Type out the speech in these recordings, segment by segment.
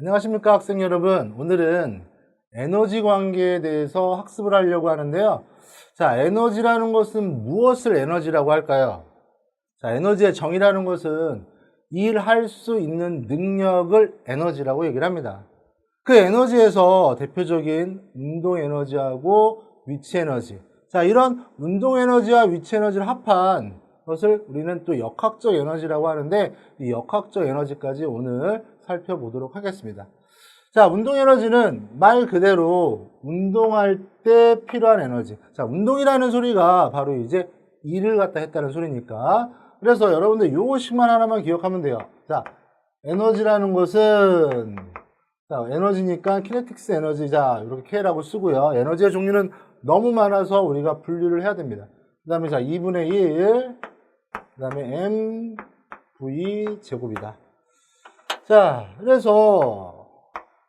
안녕하십니까 학생 여러분. 오늘은 에너지 관계에 대해서 학습을 하려고 하는데요. 자 에너지라는 것은 무엇을 에너지라고 할까요? 자 에너지의 정의라는 것은 일할 수 있는 능력을 에너지라고 얘기를 합니다. 그 에너지에서 대표적인 운동 에너지하고 위치 에너지. 자 이런 운동 에너지와 위치 에너지를 합한 것을 우리는 또 역학적 에너지라고 하는데 이 역학적 에너지까지 오늘 살펴보도록 하겠습니다. 자, 운동 에너지는 말 그대로 운동할 때 필요한 에너지. 자, 운동이라는 소리가 바로 이제 일을 갖다 했다는 소리니까. 그래서 여러분들 요것만 하나만 기억하면 돼요. 자, 에너지라는 것은 자, 에너지니까 키네틱스 에너지 자, 이렇게 K라고 쓰고요. 에너지의 종류는 너무 많아서 우리가 분류를 해야 됩니다. 그 다음에 자, 2분의 1, 그 다음에 M, V 제곱이다. 자, 그래서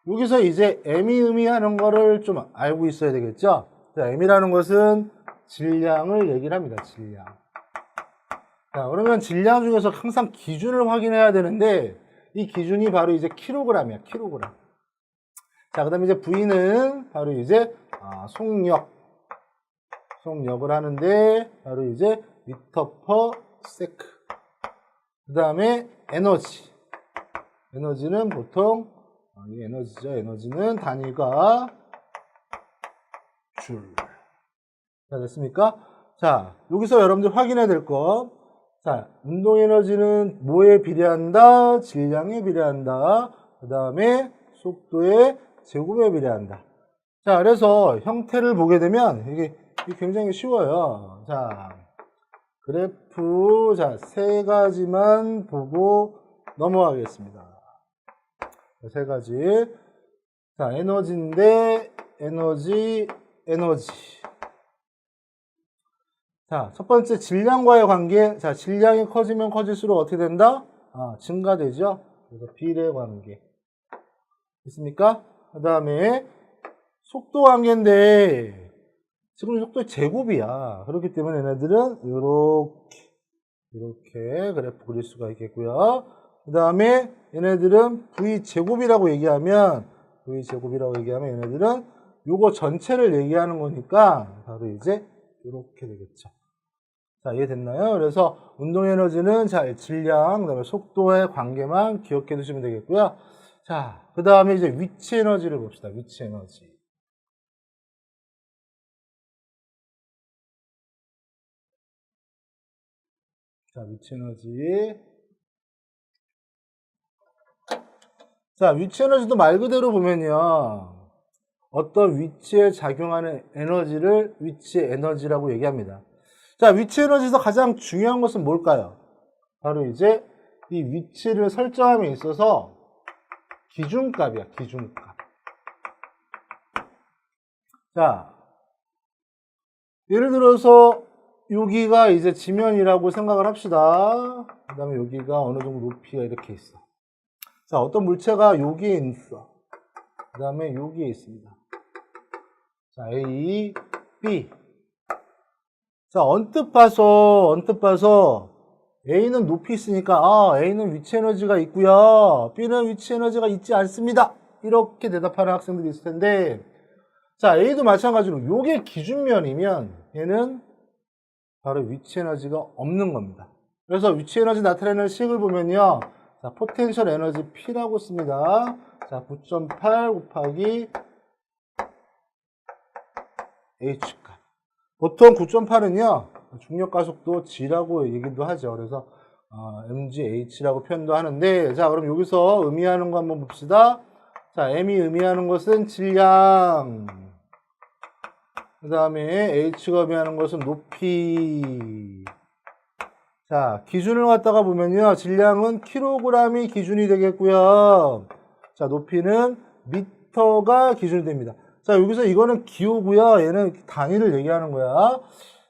여기서 이제 M이 의미하는 거를 좀 알고 있어야 되겠죠? 자, M이라는 것은 질량을 얘기를 합니다. 질량. 자, 그러면 질량 중에서 항상 기준을 확인해야 되는데 이 기준이 바로 이제 킬로그램이야. 킬로그램. 자, 그 다음에 이제 V는 바로 이제 아, 속력. 속력을 하는데 바로 이제 미터 퍼 세크. 그 다음에 에너지. 에너지는 보통 아, 이 에너지죠. 에너지는 단위가 줄. 자, 됐습니까? 자, 여기서 여러분들 확인해야 될 거. 자, 운동 에너지는 뭐에 비례한다? 질량에 비례한다. 그 다음에 속도에 제곱에 비례한다. 자, 그래서 형태를 보게 되면 이게, 이게 굉장히 쉬워요. 자, 그래프, 자, 세 가지만 보고 넘어가겠습니다. 세 가지. 자, 에너지인데, 에너지, 에너지. 자, 첫 번째 질량과의 관계. 자, 질량이 커지면 커질수록 어떻게 된다? 아, 증가되죠? 그래서 비례 관계. 있습니까? 그 다음에 속도 관계인데, 지금 속도의 제곱이야. 그렇기 때문에 얘네들은 이렇게, 이렇게 그래프 그릴 수가 있겠고요. 그 다음에 얘네들은 V 제곱이라고 얘기하면 V 제곱이라고 얘기하면 얘네들은 요거 전체를 얘기하는 거니까 바로 이제 이렇게 되겠죠. 자, 이해됐나요? 그래서 운동 에너지는 자, 질량, 그 다음에 속도의 관계만 기억해 두시면 되겠고요. 자, 그 다음에 이제 위치 에너지를 봅시다. 위치 에너지. 자, 위치 에너지. 자, 위치 에너지도 말 그대로 보면요. 어떤 위치에 작용하는 에너지를 위치 에너지라고 얘기합니다. 자, 위치 에너지에서 가장 중요한 것은 뭘까요? 바로 이제 이 위치를 설정함에 있어서 기준값이야, 기준값. 자, 예를 들어서 여기가 이제 지면이라고 생각을 합시다. 그 다음에 여기가 어느 정도 높이가 이렇게 있어. 자, 어떤 물체가 여기에 있어. 그 다음에 여기에 있습니다. 자, A, B. 자, 언뜻 봐서, 언뜻 봐서, A는 높이 있으니까, 아, A는 위치 에너지가 있고요 B는 위치 에너지가 있지 않습니다. 이렇게 대답하는 학생들이 있을 텐데, 자, A도 마찬가지로, 요게 기준면이면, 얘는 바로 위치 에너지가 없는 겁니다. 그래서 위치 에너지 나타내는 식을 보면요. 자, 포텐셜 에너지 P라고 씁니다. 자, 9.8 곱하기 H값. 보통 9.8은요, 중력 가속도 G라고 얘기도 하죠. 그래서, 어, MGH라고 표현도 하는데, 자, 그럼 여기서 의미하는 거 한번 봅시다. 자, M이 의미하는 것은 질량. 그 다음에 H가 의미하는 것은 높이. 자, 기준을 갖다가 보면요. 질량은 킬로그램이 기준이 되겠고요. 자, 높이는 미터가 기준이 됩니다. 자, 여기서 이거는 기호고요. 얘는 단위를 얘기하는 거야.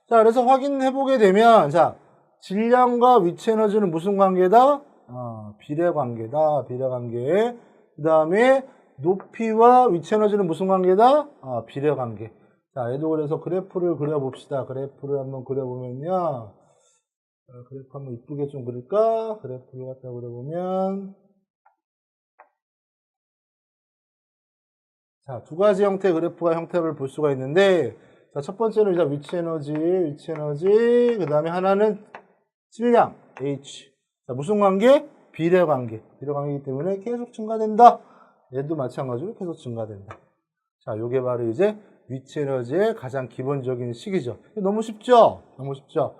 자, 그래서 확인해 보게 되면 자, 질량과 위치 에너지는 무슨 관계다? 어, 비례 관계다. 비례 관계. 그다음에 높이와 위치 에너지는 무슨 관계다? 어, 비례 관계. 자, 얘도 그래서 그래프를 그려 봅시다. 그래프를 한번 그려 보면요. 어, 그래프 한번 이쁘게 좀 그릴까? 그래프를 갖다 그려보면 자, 두 가지 형태의 그래프가 형태를 볼 수가 있는데, 자, 첫 번째는 일단 위치 에너지, 위치 에너지, 그 다음에 하나는 질량, H. 자, 무슨 관계? 비례 관계. 비례 관계이기 때문에 계속 증가된다. 얘도 마찬가지로 계속 증가된다. 자, 요게 바로 이제 위치 에너지의 가장 기본적인 식이죠. 너무 쉽죠? 너무 쉽죠?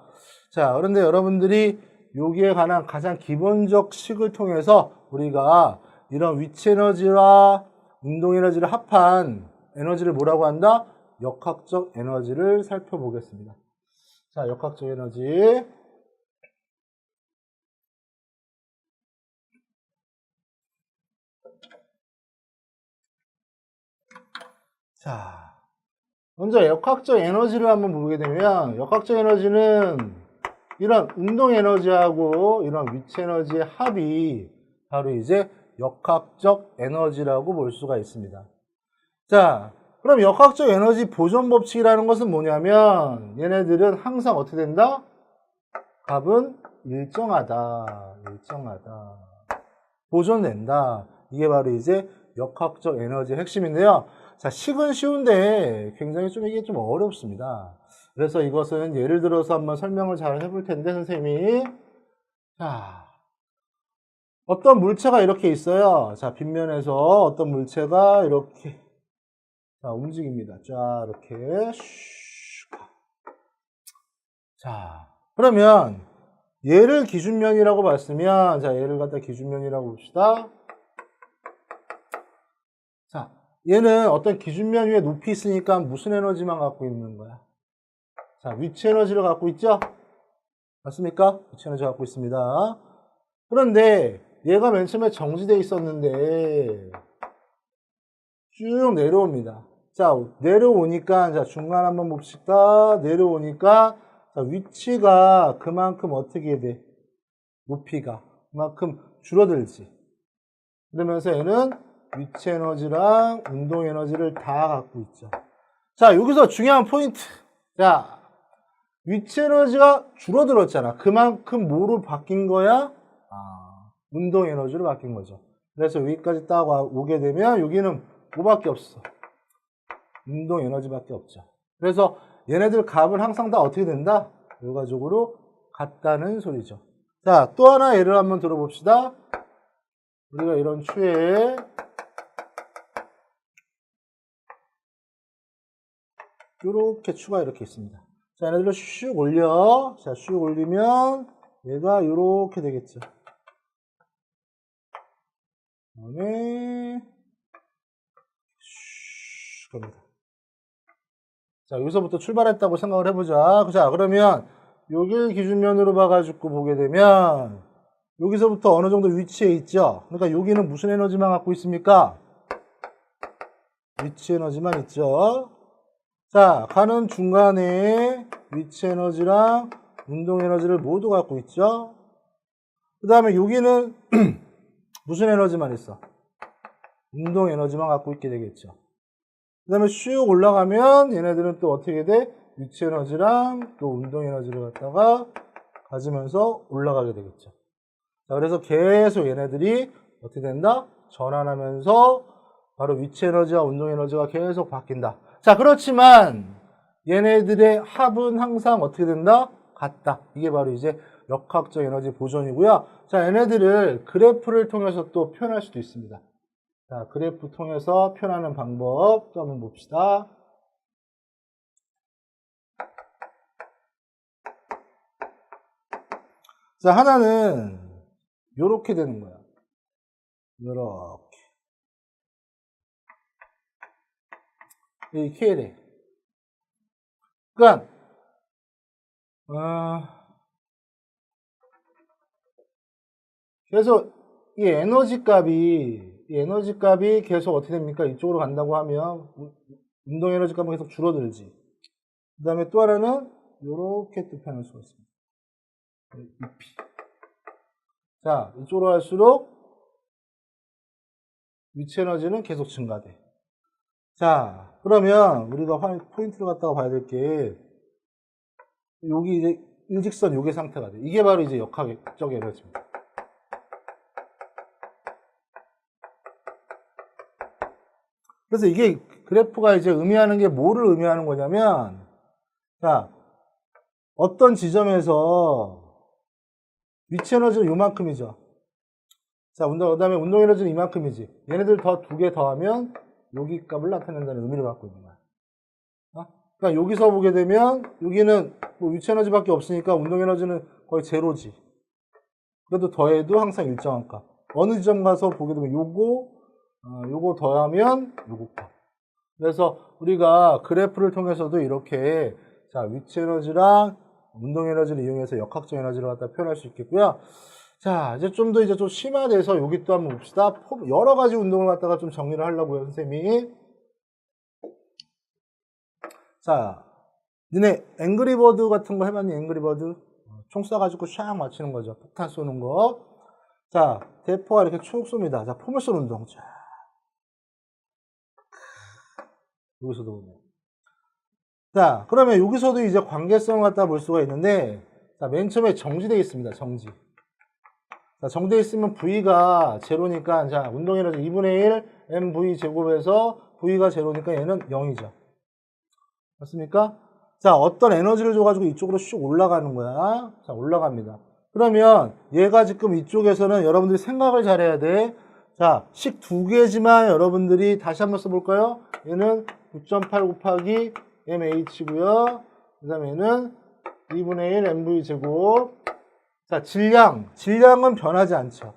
자, 그런데 여러분들이 여기에 관한 가장 기본적 식을 통해서 우리가 이런 위치 에너지와 운동 에너지를 합한 에너지를 뭐라고 한다? 역학적 에너지를 살펴보겠습니다. 자, 역학적 에너지. 자, 먼저 역학적 에너지를 한번 보게 되면 역학적 에너지는 이런 운동 에너지하고 이런 위치 에너지의 합이 바로 이제 역학적 에너지라고 볼 수가 있습니다. 자, 그럼 역학적 에너지 보존 법칙이라는 것은 뭐냐면 얘네들은 항상 어떻게 된다? 값은 일정하다. 일정하다. 보존된다. 이게 바로 이제 역학적 에너지의 핵심인데요. 자, 식은 쉬운데 굉장히 좀 이게 좀 어렵습니다. 그래서 이것은 예를 들어서 한번 설명을 잘 해볼 텐데, 선생님이. 자, 어떤 물체가 이렇게 있어요. 자, 빗면에서 어떤 물체가 이렇게 자, 움직입니다. 자, 이렇게 슉. 자, 그러면 얘를 기준면이라고 봤으면 자, 얘를 갖다 기준면이라고 봅시다. 자, 얘는 어떤 기준면 위에 높이 있으니까 무슨 에너지만 갖고 있는 거야? 자, 위치 에너지를 갖고 있죠? 맞습니까? 위치 에너지 갖고 있습니다. 그런데 얘가 맨 처음에 정지되어 있었는데 쭉 내려옵니다. 자, 내려오니까, 자, 중간 한번 봅시다. 내려오니까, 자, 위치가 그만큼 어떻게 돼? 높이가. 그만큼 줄어들지. 그러면서 얘는 위치 에너지랑 운동 에너지를 다 갖고 있죠. 자, 여기서 중요한 포인트. 자, 위치 에너지가 줄어들었잖아. 그만큼 뭐로 바뀐 거야? 아, 운동 에너지로 바뀐 거죠. 그래서 여기까지 딱 와- 오게 되면 여기는 뭐밖에 없어. 운동 에너지밖에 없죠. 그래서 얘네들 값은 항상 다 어떻게 된다? 결과적으로 같다는 소리죠. 자, 또 하나 예를 한번 들어봅시다. 우리가 이런 추에 이렇게 추가 이렇게 있습니다. 자, 얘네들을 슉 올려. 자, 슉 올리면 얘가 이렇게 되겠죠. 그 다음에 슉 갑니다. 자, 여기서부터 출발했다고 생각을 해보자. 자, 그러면 여길 기준면으로 봐가지고 보게 되면 여기서부터 어느 정도 위치에 있죠. 그러니까 여기는 무슨 에너지만 갖고 있습니까? 위치 에너지만 있죠. 자, 가는 중간에 위치 에너지랑 운동 에너지를 모두 갖고 있죠. 그 다음에 여기는 무슨 에너지만 있어? 운동 에너지만 갖고 있게 되겠죠. 그 다음에 슉 올라가면 얘네들은 또 어떻게 돼? 위치 에너지랑 또 운동 에너지를 갖다가 가지면서 올라가게 되겠죠. 자, 그래서 계속 얘네들이 어떻게 된다? 전환하면서 바로 위치 에너지와 운동 에너지가 계속 바뀐다. 자, 그렇지만 얘네들의 합은 항상 어떻게 된다? 같다. 이게 바로 이제 역학적 에너지 보존이고요. 자, 얘네들을 그래프를 통해서 또 표현할 수도 있습니다. 자, 그래프 통해서 표현하는 방법 또 한번 봅시다. 자, 하나는 요렇게 되는 거야. 요렇게. 이 KL에. 그러니까 어, 그래서 이 에너지 값이 이 에너지 값이 계속 어떻게 됩니까? 이쪽으로 간다고 하면 우- 운동 에너지 값은 계속 줄어들지. 그 다음에 또 하나는 이렇게 또 표현할 수가 있습니다. EP. 자, 이쪽으로 갈수록 위치 에너지는 계속 증가돼. 자, 그러면 우리가 화- 포인트를 갖다가 봐야 될 게 여기 이제 일직선 요게 상태가 돼. 이게 바로 이제 역학적 에너지입니다. 그래서 이게 그래프가 이제 의미하는 게 뭐를 의미하는 거냐면, 자, 어떤 지점에서 위치 에너지는 요만큼이죠. 자, 운동, 그 다음에 운동 에너지는 이만큼이지. 얘네들 더 두 개 더하면 여기 값을 나타낸다는 의미를 갖고 있는 거야. 어? 그러니까 여기서 보게 되면 여기는 뭐 위치 에너지밖에 없으니까 운동 에너지는 거의 제로지. 그래도 더해도 항상 일정한 값. 어느 지점 가서 보게 되면 요거, 어, 요거 더하면 요거 값. 그래서 우리가 그래프를 통해서도 이렇게 자, 위치 에너지랑 운동 에너지를 이용해서 역학적 에너지를 갖다 표현할 수 있겠고요. 자, 이제 좀 더 이제 좀 심화돼서 여기 또 한번 봅시다. 포- 여러 가지 운동을 갖다가 좀 정리를 하려고요, 선생님이. 자, 니네 앵그리버드 같은 거 해봤니? 앵그리버드? 어, 총 쏴가지고 샥 맞히는 거죠. 폭탄 쏘는 거. 자, 대포가 이렇게 쭉 쏩니다. 자, 포물선 운동. 자. 여기서도 보면. 자, 그러면 여기서도 이제 관계성을 갖다 볼 수가 있는데, 자, 맨 처음에 정지되어 있습니다. 정지. 자, 정지되어 있으면 V가 제로니까, 자, 운동 에너지 2분의 1 MV 제곱에서 V가 제로니까 얘는 0이죠. 맞습니까? 자, 어떤 에너지를 줘가지고 이쪽으로 슉 올라가는 거야. 자, 올라갑니다. 그러면 얘가 지금 이쪽에서는 여러분들이 생각을 잘해야 돼. 자, 식 두 개지만 여러분들이 다시 한번 써볼까요? 얘는 9.8 곱하기 MH고요. 그 다음에 얘는 2분의 1 MV 제곱. 자, 질량. 질량은 변하지 않죠.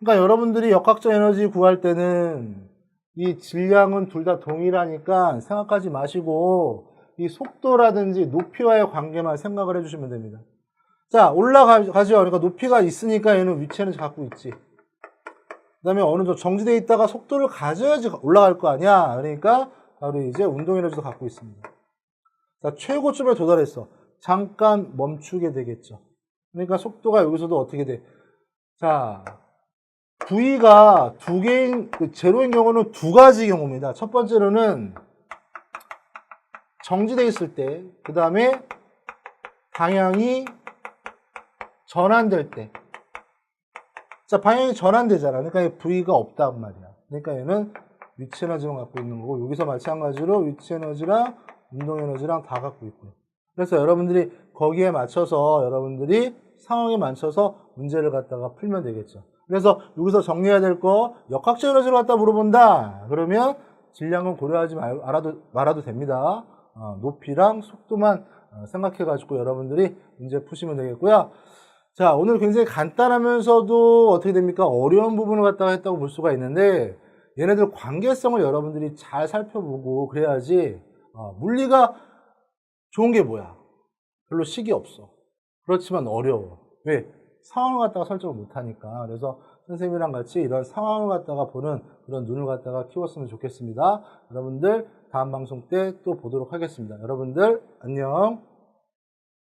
그러니까 여러분들이 역학적 에너지 구할 때는 이 질량은 둘 다 동일하니까 생각하지 마시고 이 속도라든지 높이와의 관계만 생각을 해주시면 됩니다. 자, 올라가죠. 그러니까 높이가 있으니까 얘는 위치는 갖고 있지. 그 다음에 어느 정도 정지되어 있다가 속도를 가져야지 올라갈 거 아니야. 그러니까 바로 이제 운동 에너지도 갖고 있습니다. 자, 최고점에 도달했어. 잠깐 멈추게 되겠죠. 그러니까 속도가 여기서도 어떻게 돼? 자, V가 두 개인, 그 제로인 경우는 두 가지 경우입니다. 첫 번째로는 정지되어 있을 때, 그 다음에 방향이 전환될 때. 자, 방향이 전환되잖아. 그러니까 얘 V가 없단 말이야. 그러니까 얘는 위치 에너지만 갖고 있는 거고, 여기서 마찬가지로 위치 에너지랑 운동 에너지랑 다 갖고 있고요. 그래서 여러분들이 거기에 맞춰서 여러분들이 상황에 맞춰서 문제를 갖다가 풀면 되겠죠. 그래서 여기서 정리해야 될 거, 역학적 에너지를 갖다 물어본다. 그러면 질량은 고려하지 말, 말아도, 말아도 됩니다. 어, 높이랑 속도만 어, 생각해가지고 여러분들이 문제 푸시면 되겠고요. 자, 오늘 굉장히 간단하면서도 어떻게 됩니까? 어려운 부분을 갖다가 했다고 볼 수가 있는데, 얘네들 관계성을 여러분들이 잘 살펴보고 그래야지, 어, 물리가 좋은 게 뭐야? 별로 식이 없어. 그렇지만 어려워. 왜? 상황을 갖다가 설정을 못하니까. 그래서 선생님이랑 같이 이런 상황을 갖다가 보는 그런 눈을 갖다가 키웠으면 좋겠습니다. 여러분들 다음 방송 때 또 보도록 하겠습니다. 여러분들 안녕.